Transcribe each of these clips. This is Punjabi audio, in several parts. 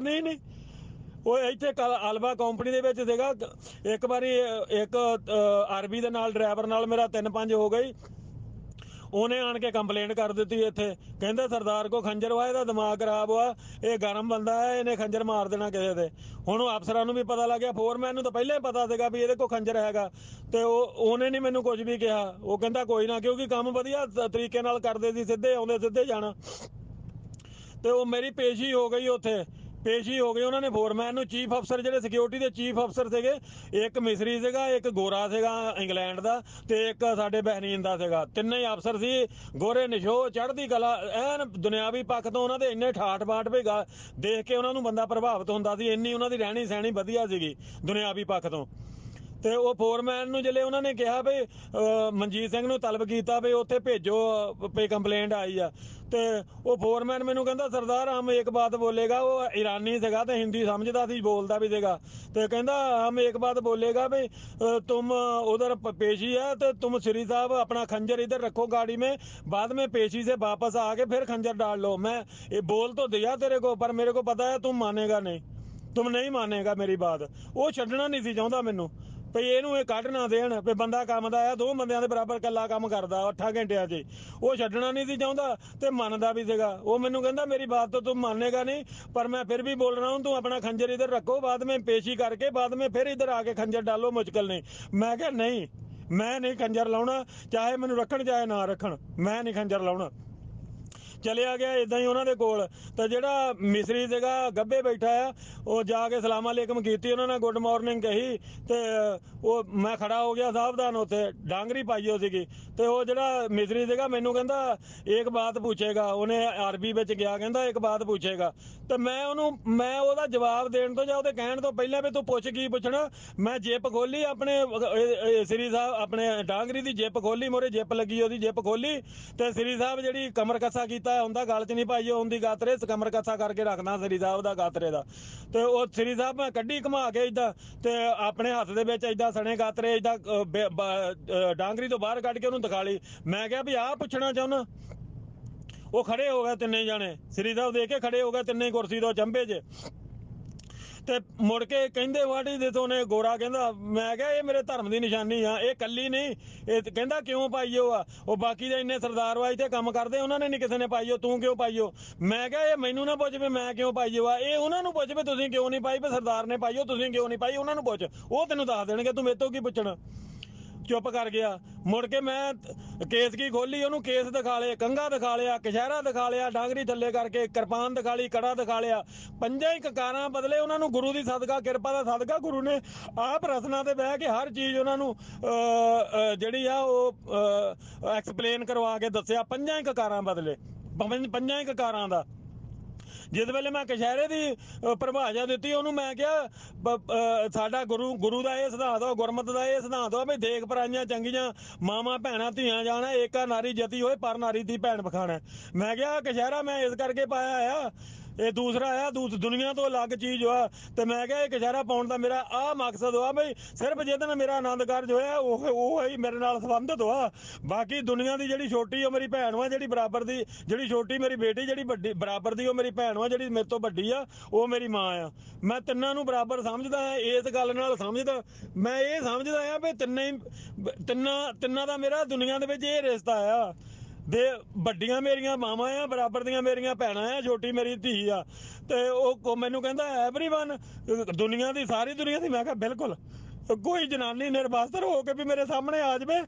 ਵਰਤਣੀ ਹੀ ਨਹੀਂ। ਉਹ ਇੱਥੇ ਕੱਲ ਅਲਵਾ ਕੰਪਨੀ ਦੇ ਵਿੱਚ ਸੀਗਾ। ਇੱਕ ਵਾਰੀ, ਇੱਕ ਆਰਬੀ ਦੇ ਨਾਲ ਡਰਾਈਵਰ ਨਾਲ ਮੇਰਾ 3-5 ਹੋ ਗਈ ਉਹਨੇ ਆਣ ਕੇ ਕੰਪਲੇਂਟ ਕਰ ਦਿੱਤੀ ਇੱਥੇ। ਕਹਿੰਦਾ ਸਰਦਾਰ ਕੋ ਖੰਜਰ ਵਾ, ਇਹਦਾ ਦਿਮਾਗ ਖਰਾਬ ਵਾ। ਇਹ ਗਰਮ ਬੰਦਾ ਹੈ, ਇਹਨੇ ਖੰਜਰ ਮਾਰ ਦੇਣਾ ਕਿਸੇ ਦੇ। ਹੁਣ ਉਹ ਅਫਸਰਾਂ ਨੂੰ ਵੀ ਪਤਾ ਲੱਗ ਫੋਰਮੈਨ ਨੂੰ ਤਾਂ ਪਹਿਲਾਂ ਹੀ ਪਤਾ ਸੀਗਾ ਵੀ ਇਹਦੇ ਕੋ ਖੰਜਰ ਹੈਗਾ। ਤੇ ਉਹ, ਉਹਨੇ ਨਹੀਂ ਮੈਨੂੰ ਕੁਝ ਵੀ ਕਿਹਾ। ਉਹ ਕਹਿੰਦਾ ਕੋਈ ਨਾ, ਕਿਉਂਕਿ ਕੰਮ ਵਧੀਆ ਤਰੀਕੇ ਨਾਲ ਕਰਦੇ ਸੀ, ਸਿੱਧੇ ਆਉਂਦੇ, ਸਿੱਧੇ ਜਾਣਾ। ਤੇ ਉਹ ਮੇਰੀ ਪੇਸ਼ੀ ਹੋ ਗਈ ਉੱਥੇ। ਪੇਸ਼ੀ ਹੋ ਗਈ ਉਹਨਾਂ ਨੇ ਫੋਰਮੈਨ ਨੂੰ ਚੀਫ ਅਫਸਰ ਜਿਹੜੇ ਸਿਕਿਉਰਿਟੀ ਦੇ ਚੀਫ ਅਫਸਰ ਸੀਗੇ, ਇੱਕ ਮਿਸਰੀ ਸੀਗਾ, ਇੱਕ ਗੋਰਾ ਸੀਗਾ ਇੰਗਲੈਂਡ ਦਾ ਤੇ ਇੱਕ ਸਾਡੇ ਬਹਿਰੀਨ ਦਾ ਸੀਗਾ। ਤਿੰਨੇ ਹੀ ਅਫਸਰ ਸੀ, ਗੋਰੇ ਨਿਸ਼ੋ ਚੜ੍ਹਦੀ ਕਲਾ, ਐਨ ਦੁਨਿਆਵੀ ਪੱਖ ਤੋਂ ਉਹਨਾਂ ਦੇ ਇੰਨੇ ਠਾਠ ਬਾਠ ਵੀ ਗਾ- ਦੇਖ ਕੇ ਉਹਨਾਂ ਨੂੰ ਬੰਦਾ ਪ੍ਰਭਾਵਿਤ ਹੁੰਦਾ ਸੀ, ਇੰਨੀ ਉਹਨਾਂ ਦੀ ਰਹਿਣੀ ਸਹਿਣੀ ਵਧੀਆ ਸੀਗੀ ਦੁਨਿਆਵੀ ਪੱਖ ਤੋਂ। ਤੇ ਉਹ ਫੋਰਮੈਨ ਨੂੰ ਜਿਹੜੇ ਉਹਨਾਂ ਨੇ ਕਿਹਾ ਵੀ ਅਹ, ਮਨਜੀਤ ਸਿੰਘ ਨੂੰ ਤਲਬ ਕੀਤਾ ਵੀ ਉੱਥੇ ਭੇਜੋ ਪੇ ਕੰਪਲੇਂਟ ਆਈ ਆ ਤੇ ਉਹ ਫੋਰਮੈਨ ਮੈਨੂੰ ਕਹਿੰਦਾ ਸਰਦਾਰ ਹਮ ਇੱਕ ਬਾਤ ਬੋਲੇਗਾ ਉਹ ਇਰਾਨੀ ਸੀਗਾ ਤੇ ਹਿੰਦੀ ਸਮਝਦਾ ਸੀ ਬੋਲਦਾ ਵੀ ਸੀਗਾ ਤੇ ਕਹਿੰਦਾ ਹਮ ਇੱਕ ਬਾਤ ਬੋਲੇਗਾ ਵੀ ਅਹ, तुम उधर प- पेशी है तो तुम श्री साहब अपना खंजर इधर रखो गाड़ी में बाद में पेशी से वापस आके फिर खंजर डाल लो मैं ये बोल तो दिया तेरे को पर मेरे को पता है तुम मानेगा नहीं ਤੁਮ ਨਹੀਂ ਮਾਨੇਗਾ ਮੇਰੀ ਬਾਤ ਉਹ ਛੱਡਣਾ ਨਹੀਂ ਸੀ ਚਾਹੁੰਦਾ ਮੈਨੂੰ ਤੇ ਇਹਨੂੰ ਇਹ ਕੱਢ ਨਾ ਦੇਣ ਤੇ ਬੰਦਾ ਕੰਮ ਦਾ ਆ, ਦੋ ਬੰਦਿਆਂ ਦੇ ਬਰਾਬਰ ਇਕੱਲਾ ਕੰਮ ਕਰਦਾ 8 ਘੰਟਿਆਂ 'ਚ। ਉਹ ਛੱਡਣਾ ਨਹੀਂ ਸੀ ਚਾਹੁੰਦਾ ਤੇ ਮੰਨਦਾ ਵੀ ਸੀਗਾ। ਉਹ ਮੈਨੂੰ ਕਹਿੰਦਾ, ਮੇਰੀ ਬਾਤ ਤੋਂ ਤੂੰ ਮੰਨੇਗਾ ਨਹੀਂ, ਪਰ ਮੈਂ ਫਿਰ ਵੀ ਬੋਲ ਰਹਾ ਹਾਂ ਤੂੰ ਆਪਣਾ ਖੰਜਰ ਇੱਧਰ ਰੱਖੋ, ਬਾਅਦ ਮੈਂ ਪੇਸ਼ੀ ਕਰਕੇ, ਬਾਅਦ ਮੈਂ ਫਿਰ ਇੱਧਰ ਆ ਕੇ ਖੰਜਰ ਡਾਲੋ ਮੁਸ਼ਕਲ ਨਹੀਂ ਮੈਂ ਕਿਹਾ, ਨਹੀਂ, ਮੈਂ ਨਹੀਂ ਖੰਜਰ ਲਾਉਣਾ, ਚਾਹੇ ਮੈਨੂੰ ਰੱਖਣ, ਚਾਹੇ ਨਾ ਰੱਖਣ, ਮੈਂ ਨਹੀਂ ਖੰਜਰ ਲਾਉਣਾ। ਚਲਿਆ ਗਿਆ ਇਦਾਂ ਹੀ ਉਹਨਾਂ ਦੇ ਕੋਲ। ਤੇ ਜਿਹੜਾ ਮਿਸਰੀ ਸੀਗਾ, ਗੱਬੇ ਬੈਠਾ ਆ, ਉਹ ਜਾ ਕੇ ਸਲਾਮ ਅਲੈਕਮ ਕੀਤੀ, ਉਹਨਾਂ ਨੇ ਗੁੱਡ ਮਾਰਨਿੰਗ ਕਹੀ, ਤੇ ਉਹ ਮੈਂ ਖੜਾ ਹੋ ਗਿਆ ਸਾਵਧਾਨ ਉੱਥੇ, ਡਾਂਗਰੀ ਪਾਈ ਹੋ ਸੀਗੀ। ਤੇ ਉਹ ਜਿਹੜਾ ਮਿਸਰੀ ਸੀਗਾ, ਮੈਨੂੰ ਕਹਿੰਦਾ, ਇੱਕ ਬਾਤ ਪੁੱਛੇਗਾ। ਉਹਨੇ ਅਰਬੀ ਵਿੱਚ ਗਿਆ, ਕਹਿੰਦਾ, ਇੱਕ ਬਾਤ ਪੁੱਛੇਗਾ। ਤੇ ਮੈਂ ਉਹਨੂੰ, ਮੈਂ ਉਹਦਾ ਜਵਾਬ ਦੇਣ ਤੋਂ ਜਾਂ ਉਹਦੇ ਕਹਿਣ ਤੋਂ ਪਹਿਲਾਂ ਵੀ ਤੂੰ ਪੁੱਛ ਕੀ ਪੁੱਛਣਾ? ਮੈਂ ਜਿੱਪ ਖੋਲੀ ਆਪਣੇ ਸ੍ਰੀ ਸਾਹਿਬ, ਆਪਣੇ ਡਾਂਗਰੀ ਦੀ ਜਿੱਪ ਖੋਲੀ ਮੋਰੇ ਜਿੱਪ ਲੱਗੀ, ਉਹਦੀ ਜਿੱਪ ਖੋਲੀ ਤੇ ਸ੍ਰੀ ਸਾਹਿਬ ਜਿਹੜੀ ਕਮਰ ਕੱਸਾ ਕੀਤਾ ਹੁੰਦਾ ਗਲ 'ਚ ਨਹੀਂ ਪਾਈ ਹੁੰਦੀ ਗਾਤਰੇ ਕਮਰ ਕੱਸਾ ਕਰਕੇ ਰੱਖਦਾ ਸ੍ਰੀ ਸਾਹਿਬ ਦਾ ਗਾਤਰੇ ਦਾ। ਤੇ ਉਹ ਸ੍ਰੀ ਸਾਹਿਬ ਮੈਂ ਕੱਢੀ ਘੁਮਾ ਕੇ ਇਦਾਂ, ਤੇ ਆਪਣੇ ਹੱਥ ਦੇ ਵਿੱਚ ਇਦਾਂ ਸਣੇ ਗਾਤਰੇ, ਇਦਾਂ ਡਾਂਗਰੀ ਤੋਂ ਬਾਹਰ ਕੱਢ ਕੇ ਉਹਨੂੰ ਦਿਖਾ ਲਈ। ਮੈਂ ਕਿਹਾ ਵੀ ਆਹ ਪੁੱਛਣਾ ਚਾਹੁੰਦਾ। ਉਹ ਖੜੇ ਹੋ ਗਏ ਤਿੰਨੇ ਜਾਣੇ। ਸ੍ਰੀ ਸਾਹਿਬ ਦੇਖ ਕੇ ਖੜੇ ਹੋ ਗਏ ਤਿੰਨੇ ਕੁਰਸੀ ਤੋਂ ਚੰਬੇ 'ਚ। ਤੇ ਮੁੜ ਕੇ ਕਹਿੰਦੇ ਵਾਢੀ ਦੇ ਤੋਂ ਨੇ ਗੋਰਾ ਕਹਿੰਦਾ, ਮੈਂ ਕਿਹਾ, ਇਹ ਮੇਰੇ ਧਰਮ ਦੀ ਨਿਸ਼ਾਨੀ ਆ, ਇਹ ਕੱਲੀ ਨਹੀਂ, ਇਹ ਕਹਿੰਦਾ ਕਿਉਂ ਪਾਈਓ ਆ? ਉਹ ਬਾਕੀ ਦੇ ਇੰਨੇ ਸਰਦਾਰ ਵਾਈ ਤੇ ਕੰਮ ਕਰਦੇ, ਉਹਨਾਂ ਨੇ ਨਹੀਂ ਕਿਸੇ ਨੇ ਪਾਈਓ ਤੂੰ ਕਿਉਂ ਪਾਈਓ ਮੈਂ ਕਿਹਾ, ਇਹ ਮੈਨੂੰ ਨਾ ਪੁੱਛ ਵੀ ਮੈਂ ਕਿਉਂ ਪਾਈਓ ਆ? ਇਹ ਉਹਨਾਂ ਨੂੰ ਪੁੱਛ ਵੀ ਤੁਸੀਂ ਕਿਉਂ ਨਹੀਂ ਪਾਈ, ਵੀ ਸਰਦਾਰ ਨੇ ਪਾਈਓ ਤੁਸੀਂ ਕਿਉਂ ਨਹੀਂ ਪਾਈ? ਉਹਨਾਂ ਨੂੰ ਪੁੱਛ, ਉਹ ਤੈਨੂੰ ਦੱਸ ਦੇਣਗੇ, ਤੂੰ ਮੇਰੇ ਤੋਂ ਕੀ ਪੁੱਛਣਾ? ਚੁੱਪ ਕਰ ਗਿਆ। ਮੁੜ ਕੇ ਮੈਂ ਕੇਸ ਕੀ ਖੋਲੀ ਉਹਨੂੰ ਕੇਸ ਦਿਖਾ ਲਏ ਕੰਗਾ ਦਿਖਾ ਲਿਆ ਕਸ਼ਹਿਰਾ ਦਿਖਾ ਲਿਆ ਡਾਂਗਰੀ ਥੱਲੇ ਕਰਕੇ ਕਿਰਪਾਨ ਦਿਖਾ ਲਈ ਕੜਾ ਦਿਖਾ ਲਿਆ। ਪੰਜਾਂ ਹੀ ਕਕਾਰਾਂ ਬਦਲੇ ਉਹਨਾਂ ਨੂੰ ਗੁਰੂ ਦੀ ਸਦਕਾ ਕਿਰਪਾ ਦਾ ਸਦਕਾ ਗੁਰੂ ਨੇ ਆਪ ਰਸਨਾ ਤੇ ਬਹਿ ਕੇ ਹਰ ਚੀਜ਼ ਉਹਨਾਂ ਨੂੰ ਅਹ, ਜਿਹੜੀ ਆ ਉਹ ਐਕਸਪਲੇਨ ਕਰਵਾ ਕੇ ਦੱਸਿਆ ਪੰਜਾਂ ਹੀ ਕਕਾਰਾਂ ਬਦਲੇ ਪੰਜਾਂ ਹੀ ਕਕਾਰਾਂ ਦਾ। ਜਿਸ ਵੇਲੇ ਮੈਂ ਕਸ਼ਹਿਰੇ ਦੀ ਪਰਿਭਾਸ਼ਾ ਦਿੱਤੀ, ਉਹਨੂੰ ਮੈਂ ਕਿਹਾ, ਬ- ਸਾਡਾ ਗੁਰੂ ਗੁਰੂ ਦਾ ਇਹ ਸਿਧਾਂਤ ਆ ਗੁਰਮਤ ਦਾ ਇਹ ਸਿਧਾਂਤ ਆ, ਵੀ ਦੇਖ ਪਰਾਈਆਂ ਚੰਗੀਆਂ, ਮਾਵਾਂ ਭੈਣਾਂ ਧੀਆਂ ਜਾਣਾ, ਏਕਾ ਨਾਰੀ ਜਤੀ ਹੋਏ, ਪਰ ਨਾਰੀ ਦੀ ਭੈਣ ਬਖਾਣਾ ਮੈਂ ਕਿਹਾ, ਕਸ਼ਹਿਰਾ ਮੈਂ ਇਸ ਕਰਕੇ ਪਾਇਆ ਆ ਇਹ ਦੂਸਰਾ ਆ, ਦੂਸ, ਦੁਨੀਆ ਤੋਂ ਅਲੱਗ ਚੀਜ਼ ਆ। ਤੇ ਮੈਂ ਕਿਹਾ, ਇਹ ਕਸ਼ਹਿਰਾ ਪਾਉਣ ਦਾ ਮੇਰਾ ਆ ਮਕਸਦ ਆ ਬਈ, ਸਿਰਫ ਜਿਹਦੇ ਨਾਲ ਮੇਰਾ ਆਨੰਦ ਕਾਰਜ ਹੋਇਆ, ਉਹ ਉਹ ਹੀ ਮੇਰੇ ਨਾਲ ਸੰਬੰਧਿਤ ਆ। ਬਾਕੀ ਦੁਨੀਆ ਦੀ ਜਿਹੜੀ ਛੋਟੀ ਉਹ ਮੇਰੀ ਭੈਣ ਵਾ, ਜਿਹੜੀ ਬਰਾਬਰ ਦੀ, ਜਿਹੜੀ ਛੋਟੀ ਮੇਰੀ ਬੇਟੀ, ਜਿਹੜੀ ਵੱਡੀ, ਬਰਾਬਰ ਦੀ, ਉਹ ਮੇਰੀ ਭੈਣ ਵਾ, ਜਿਹੜੀ ਮੇਰੇ ਤੋਂ ਵੱਡੀ ਆ, ਉਹ ਮੇਰੀ ਮਾਂ ਆ। ਮੈਂ ਤਿੰਨਾਂ ਨੂੰ ਬਰਾਬਰ ਸਮਝਦਾ ਆ, ਇਸ ਗੱਲ ਨਾਲ ਸਮਝਦਾ। ਮੈਂ ਇਹ ਸਮਝਦਾ ਆ ਵੀ ਤਿੰਨੇ ਤਿੰਨਾਂ ਤਿੰਨਾਂ ਦਾ ਮੇਰਾ ਦੁਨੀਆ ਦੇ ਵਿੱਚ ਇਹ ਰਿਸ਼ਤਾ ਆ। ਦੇ ਵੱਡੀਆਂ ਮੇਰੀਆਂ ਮਾਵਾਂ ਆ, ਬਰਾਬਰ ਦੀਆਂ ਮੇਰੀਆਂ ਭੈਣਾਂ ਆ, ਛੋਟੀ ਮੇਰੀ ਧੀ ਆ। ਤੇ ਉਹ ਮੈਨੂੰ ਕਹਿੰਦਾ ਐਵਰੀਵਨ ਦੁਨੀਆ ਦੀ, ਸਾਰੀ ਦੁਨੀਆ ਦੀ, ਮੈਂ ਕਿਹਾ, ਬਿਲਕੁਲ। ਕੋਈ ਜਨਾਨੀ ਨਿਰਵਾਸਤਰ ਹੋ ਕੇ ਵੀ ਮੇਰੇ ਸਾਹਮਣੇ ਆ ਜਾਵੇ,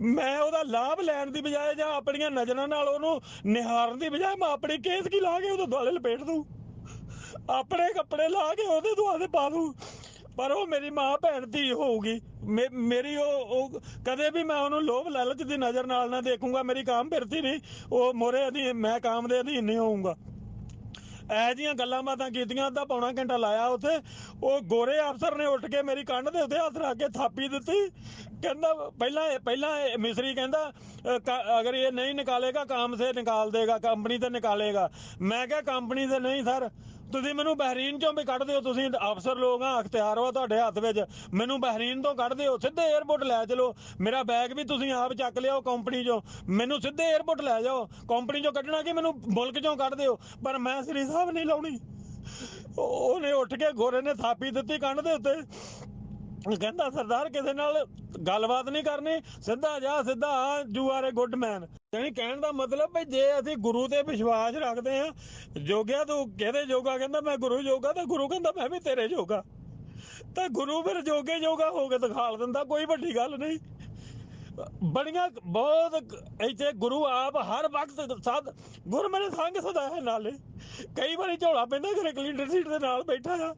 ਮੈਂ ਉਹਦਾ ਲਾਭ ਲੈਣ ਦੀ ਬਜਾਏ ਜਾਂ ਆਪਣੀਆਂ ਨਜ਼ਰਾਂ ਨਾਲ ਉਹਨੂੰ ਨਿਹਾਰਨ ਦੀ ਬਜਾਏ ਮੈਂ ਆਪਣੀ ਕੇਸ ਕੀ ਲਾ ਕੇ ਉਹਦੇ ਦੁਆਲੇ ਲਪੇਟ ਦੂੰ? ਆਪਣੇ ਕੱਪੜੇ ਲਾ ਕੇ ਉਹਦੇ ਦੁਆਲੇ ਪਾ ਦੂੰ? ਪਰ ਉਹ ਮੇਰੀ ਮਾਂ ਭੈਣ ਧੀ ਹੋਊਗੀ। ਮੇਰੀ ਉਹ ਉਹ ਕਦੇ ਵੀ ਮੈਂ ਉਹਨੂੰ ਲੋਭ ਲਾਲਚ ਦੀ ਨਜ਼ਰ ਨਾਲ ਨਾ ਦੇਖੂੰਗਾ, ਮੇਰੀ ਕਾਮ ਫਿਰਤੀ ਨਹੀਂ। ਉਹ ਮੋਰੇ ਅਧੀਨ ਮੈਂ ਕਾਮ ਦੇ ਅਧੀਨ ਨਹੀਂ ਹੋਊਂਗਾ। ਇਹ ਜੀਆਂ ਗੱਲਾਂ ਬਾਤਾਂ ਕੀਤੀਆਂ, ਅੱਧਾ ਪੌਣਾ ਘੰਟਾ ਲਾਇਆ ਉੱਥੇ। ਉਹ ਗੋਰੇ ਅਫਸਰ ਨੇ ਉੱਠ ਕੇ ਮੇਰੀ ਕੰਨ ਦੇ ਉੱਤੇ ਹੱਥ ਰੱਖ ਕੇ ਥਾਪੀ ਦਿੱਤੀ। ਕਹਿੰਦਾ, ਪਹਿਲਾਂ ਪਹਿਲਾਂ ਮਿਸਰੀ ਕਹਿੰਦਾ ਅਗਰ ਇਹ ਨਹੀਂ ਨਿਕਾਲੇਗਾ, ਕਾਮ ਸੇ ਨਿਕਾਲ ਦੇਗਾ, ਕੰਪਨੀ ਤੇ ਨਿਕਾਲੇਗਾ। ਮੈਂ ਕਿਹਾ, ਕੰਪਨੀ ਤੇ ਨਹੀਂ, ਸਰ। ਤੁਸੀਂ ਮੈਨੂੰ ਬਹਿਰੀਨ ਚੋਂ ਵੀ ਕੱਢ ਦਿਓ, ਤੁਸੀਂ ਅਫਸਰ ਲੋਕ ਆ, ਅਖਤਿਆਰ ਵਾ ਤੁਹਾਡੇ ਹੱਥ ਵਿੱਚ। ਮੈਨੂੰ ਬਹਿਰੀਨ ਤੋਂ ਕੱਢ ਦਿਓ, ਸਿੱਧੇ 에ਅਰਪੋਰਟ ਲੈ ਚਲੋ। ਮੇਰਾ ਬੈਗ ਵੀ ਤੁਸੀਂ ਆਪ ਚੱਕ ਲਿਆਓ ਕੰਪਨੀ ਚੋਂ। ਮੈਨੂੰ ਸਿੱਧੇ 에ਅਰਪੋਰਟ ਲੈ ਜਾਓ। ਕੰਪਨੀ ਚੋਂ ਕੱਢਣਾ ਕਿ ਮੈਨੂੰ ਮੁਲਕ ਚੋਂ ਕੱਢ ਦਿਓ? ਪਰ ਮੈਂ ਸ੍ਰੀ ਸਾਹਿਬ ਨਹੀਂ ਲਾਉਣੀ। ਉਹਨੇ ਉੱਠ ਕੇ ਗੋਰੇ ਨੇ ਥਾਪੀ ਦਿੱਤੀ ਕੰਨ ਦੇ ਉੱਤੇ। ਕਹਿੰਦਾ, ਸਰਦਾਰ, ਕਿਸੇ ਨਾਲ ਗੱਲਬਾਤ ਨਹੀਂ ਕਰਨੀ। ਸਿੱਧਾ ਜਾ, ਸਿੱਧਾ ਆ you are a good man. ਯਾਨੀ ਕਹਿਣ ਦਾ ਮਤਲਬ ਵੀ ਜੇ ਅਸੀਂ ਗੁਰੂ ਤੇ ਵਿਸ਼ਵਾਸ ਰੱਖਦੇ ਆ ਜੋਗਿਆ ਤੂੰ ਕਿਹਦੇ ਜੋਗਾ? ਕਹਿੰਦਾ ਮੈਂ ਗੁਰੂ ਜੋਗਾ ਤੇ ਗੁਰੂ ਕਹਿੰਦਾ ਮੈਂ ਵੀ ਤੇਰੇ ਜੋਗਾ। ਤਾਂ ਗੁਰੂ ਫਿਰ ਜੋਗੇ ਜੋਗਾ ਹੋ ਕੇ ਦਿਖਾਲ ਦਿੰਦਾ, ਕੋਈ ਵੱਡੀ ਗੱਲ ਨਹੀਂ। ਬੜੀਆਂ ਬਹੁਤ ਇੱਥੇ ਗੁਰੂ ਆਪ ਹਰ ਵਕਤ ਸਾਧ ਗੁਰ ਮੇਰੇ ਸੰਗ ਸਦਾ ਹੈ ਨਾਲੇ। ਕਈ ਵਾਰੀ ਝੋਲਾ ਪੈਂਦਾ, ਘਰੇ ਕਲੀਨਰ ਸੀਟ ਦੇ ਨਾਲ ਬੈਠਾ ਆ